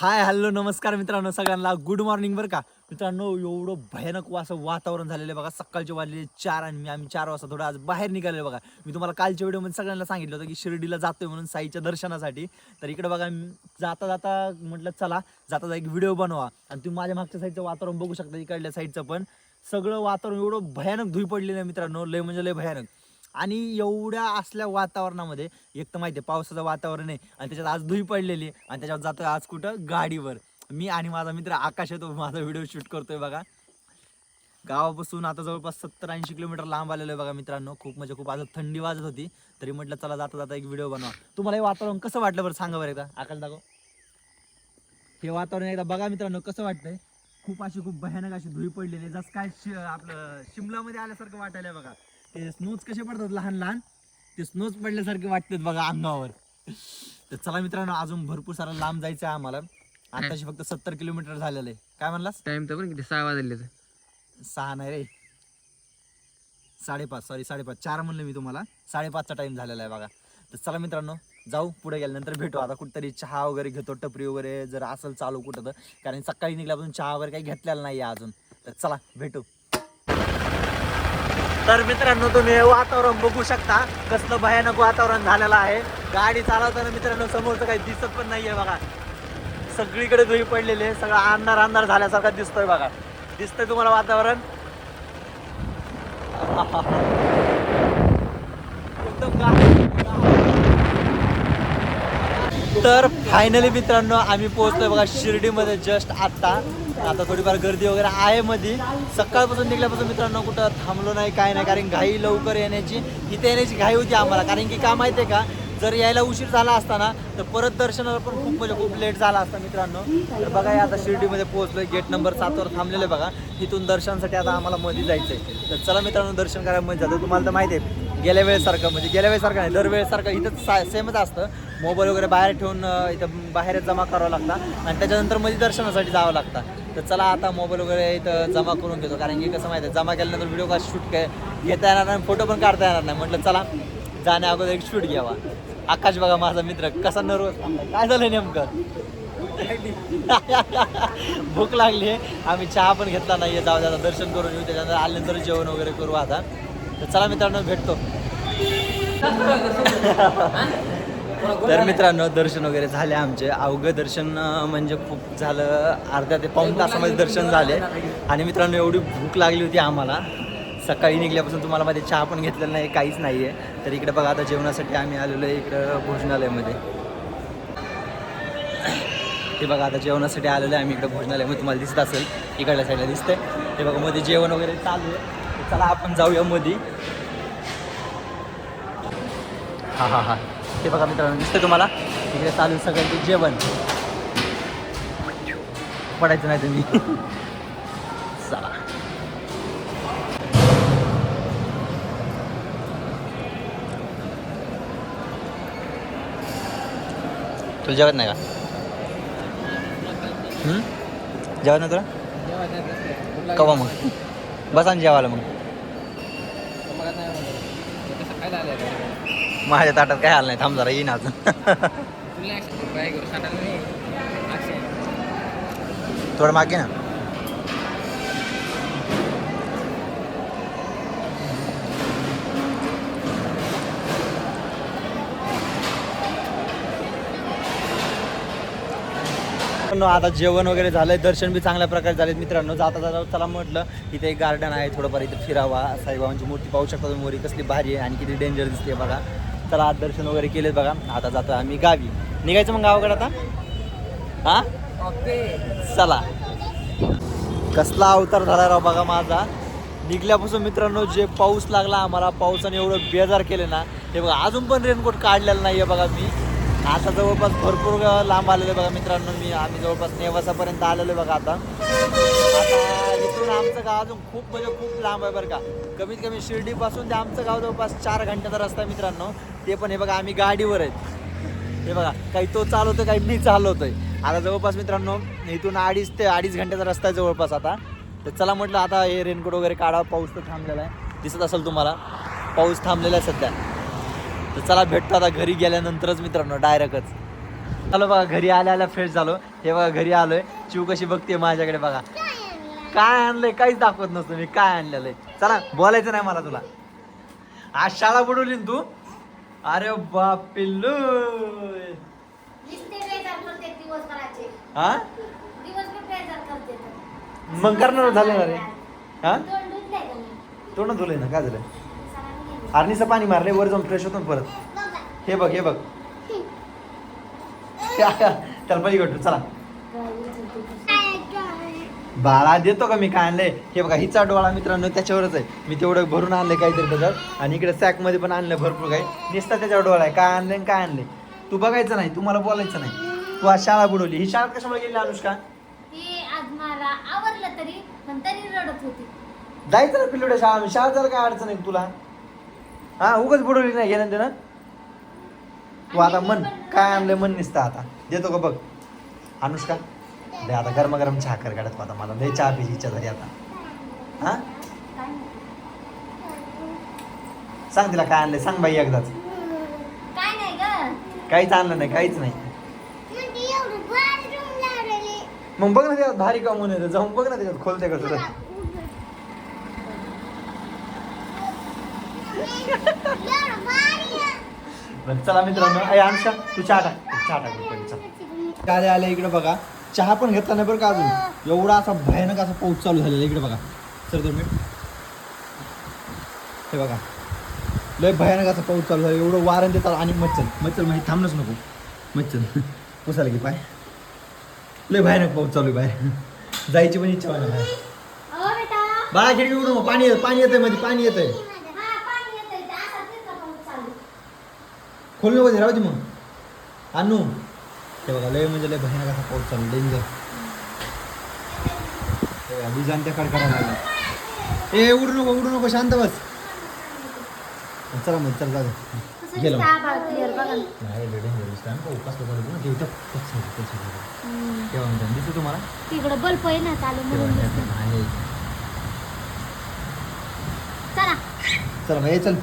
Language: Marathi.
हाय हॅलो नमस्कार मित्रांनो सगळ्यांना गुड मॉर्निंग बरं का? मित्रांनो एवढं भयानक असं वातावरण झालेलं आहे बघा. सकाळचे वाजलेले चार आणि मी आम्ही चार वाजता थोडं आज बाहेर निघालेलं बघा. मी तुम्हाला कालच्या व्हिडिओमध्ये सगळ्यांना सांगितलं होतं की शिर्डीला जातोय म्हणून साईच्या दर्शनासाठी. तर इकडे बघा जाता जाता म्हटलं चला जाता जाता एक व्हिडिओ बनवा. आणि तुम्ही माझ्या मागच्या साईडचं वातावरण बघू शकता इकडल्या साईडचं पण. सगळं वातावरण एवढं भयानक धुई पडलेलं आहे मित्रांनो. लय म्हणजे लय भयानक. आणि एवढ्या असल्या वातावरणामध्ये एक तर माहिती आहे पावसाचं वातावरण आहे आणि त्याच्यात आज धुई पडलेली आहे आणि त्याच्यात जातो आज कुठं? गाडीवर. मी आणि माझा मित्र आकाश येतो माझा व्हिडिओ शूट करतोय बघा. गावापासून आता जवळपास सत्तर ऐंशी किलोमीटर लांब आलेलो आहे बघा मित्रांनो. खूप म्हणजे खूप आज थंडी वाजत होती. तरी म्हटलं चला जाता जाता एक व्हिडिओ बनवा. तुम्हाला हे वातावरण कसं वाटलं बरं? सांगा बरं एकदा. आकाश दाखव. हे वातावरण एकदा बघा मित्रांनो कसं वाटतंय? खूप अशी खूप भयानक अशी धुई पडलेली जस जसं काय शि- आपलं शिमलामध्ये आल्यासारखं वाटायला बघा. ते स्नोज कसे पडतात लहान लहान? ते स्नोज पडल्यासारखे वाटतात बघा अंगावर. तर चला मित्रांनो अजून भरपूर सारा लांब जायचं आहे आम्हाला. आताशी फक्त सत्तर किलोमीटर झालेलं आहे. काय म्हणलास? टाइम तर पण किती? सहा वाजले सहा नाही रे. साडेपाच सॉरी साडेपाच. चार म्हणलं मी तुम्हाला. साडेपाचचा टाइम झालेला आहे बघा. तर चला मित्रांनो जाऊ पुढे गेल्यानंतर भेटू. आता कुठतरी चहा वगैरे घेतो टपरी वगैरे जर असेल चालू कुठं तर. कारण सकाळी निघल्यापासून चहा वगैरे काही घेतलेला नाही आहे अजून. तर चला भेटू. तर मित्रांनो तुम्ही हे वातावरण बघू शकता. कसलं भयानक वातावरण झालेलं आहे. गाडी चालवताना मित्रांनो समोरचं काही दिसत पण नाहीये बघा. सगळीकडे धुई पडलेली आहे. सगळं अंधार अंधार झाल्यासारखा दिसतोय बघा. दिसतंय तुम्हाला वातावरण? एकदम गाडी. तर फायनली मित्रांनो आम्ही पोहोचतोय बघा शिर्डीमध्ये जस्ट आता आता थोडीफार गर्दी वगैरे आहे मध्ये सकाळपासून निघल्यापासून मित्रांनो कुठं थांबलो नाही काय नाही कारण घाई लवकर येण्याची इथे येण्याची घाई होती आम्हाला. कारण की का माहिती आहे का जर यायला उशीर झाला असता ना तर परत दर्शनाला पण खूप म्हणजे खूप लेट झाला असता मित्रांनो. तर बघा हे आता शिर्डीमध्ये पोहोचलोय गेट नंबर सातवर थांबलेलं आहे बघा. इथून दर्शनासाठी आता आम्हाला मध्ये जायचं आहे तर चला मित्रांनो दर्शन करायला मध्ये जातो. तुम्हाला तर माहिती आहे गेल्या वेळेसारखं म्हणजे गेल्या वेळेसारखं नाही दरवेळेसारखं इथं सा सेमच असतं. मोबाईल वगैरे बाहेर ठेवून इथं बाहेर जमा करावं लागतं. आणि त्याच्यानंतरमध्ये दर्शनासाठी जावं लागतं. तर चला आता मोबाईल वगैरे इथं जमा करून घेतो. कारण की कसं माहिती आहे जमा केल्यानंतर व्हिडिओ का शूट काय घेता येणार नाही फोटो पण काढता येणार नाही. म्हटलं चला जाण्या अगोदर एक शूट घ्यावा. आकाश बघा माझा मित्र कसा नर्वस काय झालं नेमकं? भूक लागली आहे आम्ही चहा पण घेतला नाहीये. जाऊ द्या दर्शन करून येऊ. त्याच्यानंतर आल्यानंतर जेवण वगैरे करू आता. तर चला मित्रांनो भेटतो. तर मित्रांनो दर्शन वगैरे झाले आमचे. अवघं दर्शन म्हणजे खूप झालं अर्ध्या ते पाऊण तासामध्ये दर्शन झाले. आणि मित्रांनो एवढी भूक लागली होती आम्हाला. सकाळी निघल्यापासून तुम्हाला मध्ये चहा पण घेतलेला नाही काहीच नाही आहे तर इकडे बघा आता जेवणासाठी आम्ही आलेलो आहे इकडं भोजनालयामध्ये. हे बघा आता जेवणासाठी आलेलो आहे आम्ही इकडं भोजनालयामध्ये. तुम्हाला दिसत असेल इकडल्या साईडला दिसतंय. हे बघा मध्ये जेवण वगैरे चालू आहे. चला आपण जाऊया मध्ये हां हां हां. हे बघा मित्रांनो दिसतंय तुम्हाला? इकडे चालू सगळ्यांचे जेवण. पडायचं नाही तुम्ही. चला. तुला जेवत नाही का? जेवत नाही तुला? कवा मग? बसा ना जेवायला मग. माझ्या ताटात काय आलं नाही थांब जरा येईन अजून. थोडं मागे ना. मित्रांनो आता जेवण वगैरे झालंय दर्शन बी चांगल्या प्रकारे झालेत मित्रांनो. जाता जाता चला म्हटलं इथे एक गार्डन आहे थोडंफार इथे फिरावा. साईबाबांची मूर्ती पाहू शकता तुम्ही वरी कसली भारी आहे आणि किती डेंजर दिसते बघा. चला आज दर्शन वगैरे केलेत बघा. आता जातो आम्ही गावी. निघायचं मग गावाकडे आता? हा? चला. कसला अवतार झाला राव बघा माझा. निघल्यापासून मित्रांनो जे पाऊस लागला आम्हाला पावसाने एवढं बेजार केले ना ते बघा अजून पण रेनकोट काढलेलं नाही आहे बघा मी. आता जवळपास भरपूर लांब आलेलो आहे बघा मित्रांनो मी. आम्ही जवळपास नेवासापर्यंत आलेलो आहे बघा आता. आता इथून आमचं गाव अजून खूप म्हणजे खूप लांब आहे बरं का. कमीत कमी शिर्डीपासून ते आमचं गाव जवळपास चार घंट्याचा रस्ता आहे मित्रांनो. ते पण हे बघा आम्ही गाडीवर आहेत. हे बघा काही तो चालवतोय काही मी चालवतोय. आता जवळपास मित्रांनो इथून अडीच ते अडीच घंट्याचा रस्ता आहे जवळपास आता. तर चला म्हटलं आता हे रेनकोट वगैरे काढा पाऊस तर थांबलेला आहे. दिसत असेल तुम्हाला. पाऊस थांबलेला आहे सध्या. तर चला भेटतो आता घरी गेल्यानंतरच मित्रांनो डायरेक्टच. आलो बघा घरी आल्या आल्या फ्रेश झालो. हे बघा घरी आलोय. चिव कशी बघते माझ्याकडे बघा. काय आणलंय काहीच दाखवत नसतो मी काय आणलेलं चला बोलायचं नाही मला तुला. आज शाळा बुडवली ना तू? अरे बाप पिल्लू हा. मग करणार झालं ना रे? हा तोंड धुलंय ना काय झालं? आर्नीचं पाणी मारले वर जाऊन फ्रेश होतो ना परत. हे बघ हे बघ. त्याला पलीकडतो चला. बाळा देतो का मी काय आणलंय? हे बघा हिचा डोळा मित्रांनो त्याच्यावरच आहे. मी तेवढं भरून आणलंय काहीतरी त्याच्यात आणि इकडे सॅकमध्ये पण आणलंय भरपूर काही. नुसता त्याच्यावर डोळा आहे. काय आणलंय आणि काय आणलंय? तू बघायचं नाही तुम्हाला बोलायचं नाही. तू आज शाळा बुडवली. ही शाळा कशामुळे गेली अनुष्का? ती आज मला आवरलं तरी पण तरी रडत होती. जायचं ना पिल्लुड्या शाळा शाळा जर काय अडचण आहे तुला? हा उगाच बुडवली नाही घेणं देणं. तू आता मन काय आणलंय मन निसतं आता. देतो का बघ. अनुष्का दे आता गरम गरम चहा कर काढत आता मला. लय चहा पिची इच्छा झाली आता. हा. सांग तिला काय आणलंय. सांग बाई एकदाच. काय नाही ग. काहीच आणलं नाही काहीच नाही. मग बघ ना त्याच्यात भारी कमवून येतं. जाऊन बघ ना त्याच्यात खोलते तर. बरं चला मित्रांनो अय अनुष्का तू चहा टाक चहा टाक पहिले, चल. काय आले इकडे बघा. चहा पण घेतला नाही बरं का अजून? एवढा असा भयानक असा पाऊस चालू झालेला इकडे बघा. सर दोन मिनिट. हे बघा. लय भयानक असा पाऊस चालू झाला एवढं वारं देतात आणि मच्छर मच्छर म्हणजे थांबणंच नको. मच्छर. पुसायला की पाय. लय भयानक पाऊस चालू आहे बाहेर. जायची पण इच्छा व्हायला बाहेर. बेटा. बाळा खिडकी उडू पाणी येतं पाणी येतंयमध्ये पाणी येतंय हा पाणी येतंय ते असा तिथं पाऊस चालू खोल नको राहू दे मग. आणू. ते बघा लय म्हणजे लय भयानक असा पाऊस चालू डेंजर. विजान त्या कडकडा लागला ए उडू नको उडू नको शांत बस. चला मग चल. कसं गेलो. दिसतं तुम्हाला? तिकडं बल्ब आहे ना चालू म्हणून. चला. चला भाई चल.